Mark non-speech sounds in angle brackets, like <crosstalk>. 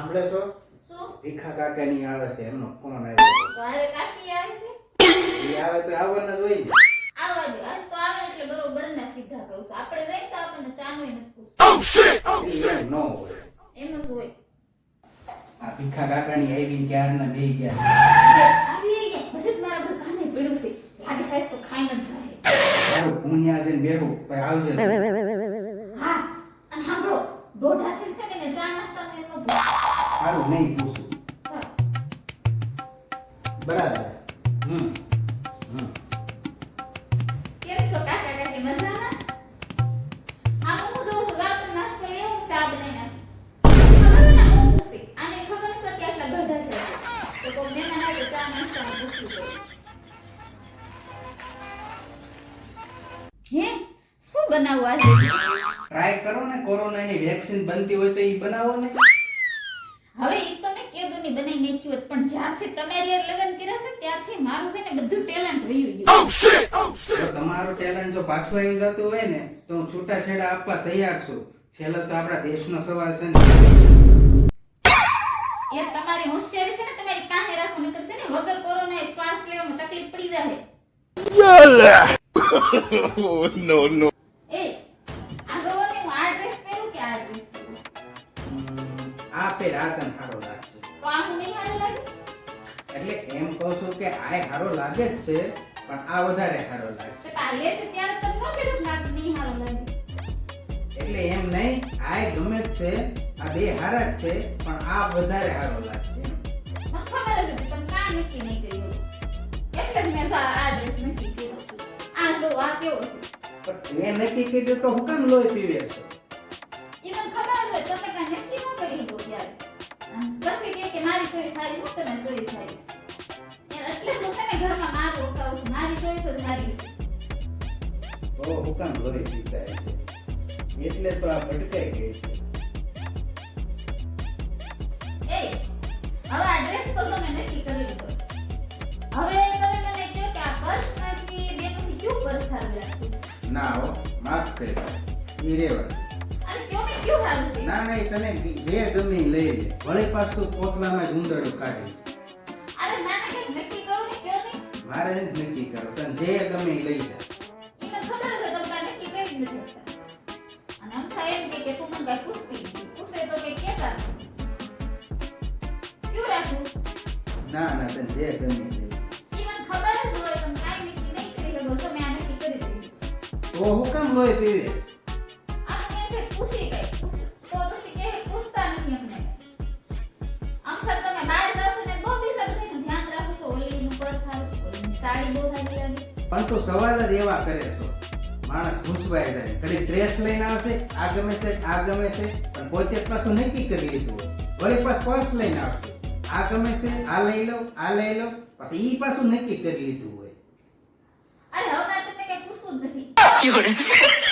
સાંભળે છો? શું? ભીખા કાકાની આવે છે એમનો ફોન આવ્યો વારે કાકી આવે છે? એ આવે તો આવવાનું જ હોય ને. આવવા દો આજ તો આવે એટલે બરોબર ના સીધા કરું છું. આપણે જઈ તો આપણને ચાનો નથી પૂછતું એમ ન હોય. એમ જ હોય. આ ભીખા કાકાની આવીને ક્યારના બે ગયા હવે આવી ગયા પછી મારા બધું કામે પડ્યું છે. લાગે સાઈઝ તો જાય. છે ને બેહું પછી આવજે. હા અને સાંભળો દોઢા છે સારું નહીં પૂછું. બરાબર? હમ હમ. કેમ છો કાકા? કાકી મજામાં? હા હું જોઉં છું રાત નાસ્તો લઈ આવું ચા બનાવી નાખી ખબર ના હું પૂછતી આને ખબર નથી પડતી આટલા ગઢા છે તો કોઈ મહેમાન આવે ચા નાસ્તા પૂછવું પડે હે? શું બનાવવું આજે? ટ્રાય કરો ને કોરોનાની વેક્સિન બનતી હોય તો એ બનાવો ને. હવે એ તો મેં કેદુની બનાવી નાખ્યું હોત, પણ જ્યારથી તમે હારે લગ્ન કર્યા છે ત્યારથી મારું છે ને બધું ટેલેન્ટ વયું ગયું. તમારું ટેલેન્ટ જો પાછું આવી જતું હોય ને તો હું છૂટાછેડા આપવા તૈયાર છું. છેલ્લો તો આપણા દેશનો સવાલ છે ને. એ તમારી હોશિયારી છે ને તમારી પાસે રાખો નકર છે ને વગર કોરોના શ્વાસ લેવામાં તકલીફ પડી જાય નો <laughs> no. હમ, રાત અને હારો લાગશે. તો આ નહીં હારો લાગે? એટલે એમ કહું છું કે આ હારો લાગે જ છે પણ આ વધારે સારો લાગશે તો કાલે તો ત્યારે તમે કીધું કે આ નહીં હારો લાગે? એટલે એમ નહીં આ ગમે છે આ બે હારા જ છે પણ આ વધારે હારો લાગશે. ખબર હતી તમે કાં નક્કી નહીં કર્યું એટલે જ મેં આ ડ્રેસ નક્કી કર્યો આ જો આ કેવો છે? એ નક્કી કીધું તો હું કેમ લોહી પીવે છે? ચોઈસ એટલે હું છે ઘરમાં મારું ઉકાવું છું. મારી ચોઈસ જ તો હું કેમ એટલે તો આ ભટકાઈ ગઈ છે. એ હવે આ ડ્રેસ તો તમે નક્કી કરી લીધો. હવે તમે મને કહો કે આ પર્સમાંથી બેમાંથી કયું પર્સ સારું લાગશે? ના હો માફ કરી એ રેવા ને ના તને જે ગમે લઈ લે. વળી પાછું પોતલામાં જ ઉંદરડું કાઢી. અરે ના ના કઈ નક્કી કરો ને કયો ને મારે જ નક્કી કરો તને જે ગમે લઈ લે. મને ખબર છે તમે નક્કી કરી નથી શકતા. અને આમ થાય એમ કે તું મને કાંઈ પૂછતી પૂછે તો કે નથી. કયું રાખવું? ના ના તને જે ગમે લઈ. ઈ ખબર જ હોય તમે કાઈ નક્કી નહીં કરી શકો તમે આ નક્કી કરી દીધું. તો હું કેમ લોહી પીવે? આ મેં પૂછી ગઈ લાગે પણ તું સવાલ જ એવા કરે છો. માણસ ઘૂસવાઈ જાય. ઘડી ડ્રેસ લઈને આવશે આ ગમે છે આ ગમે છે પણ પોતે પાછું નક્કી કરી લીધું હોય. વળી પાછું પર્સ લઈને આવશે. આ ગમે છે આ લઈ લો આ લઈ લો પછી ઈ પાછું નક્કી કરી લીધું હોય. અરે હવે તમને કઈ પૂછવું જ નથી. <laughs>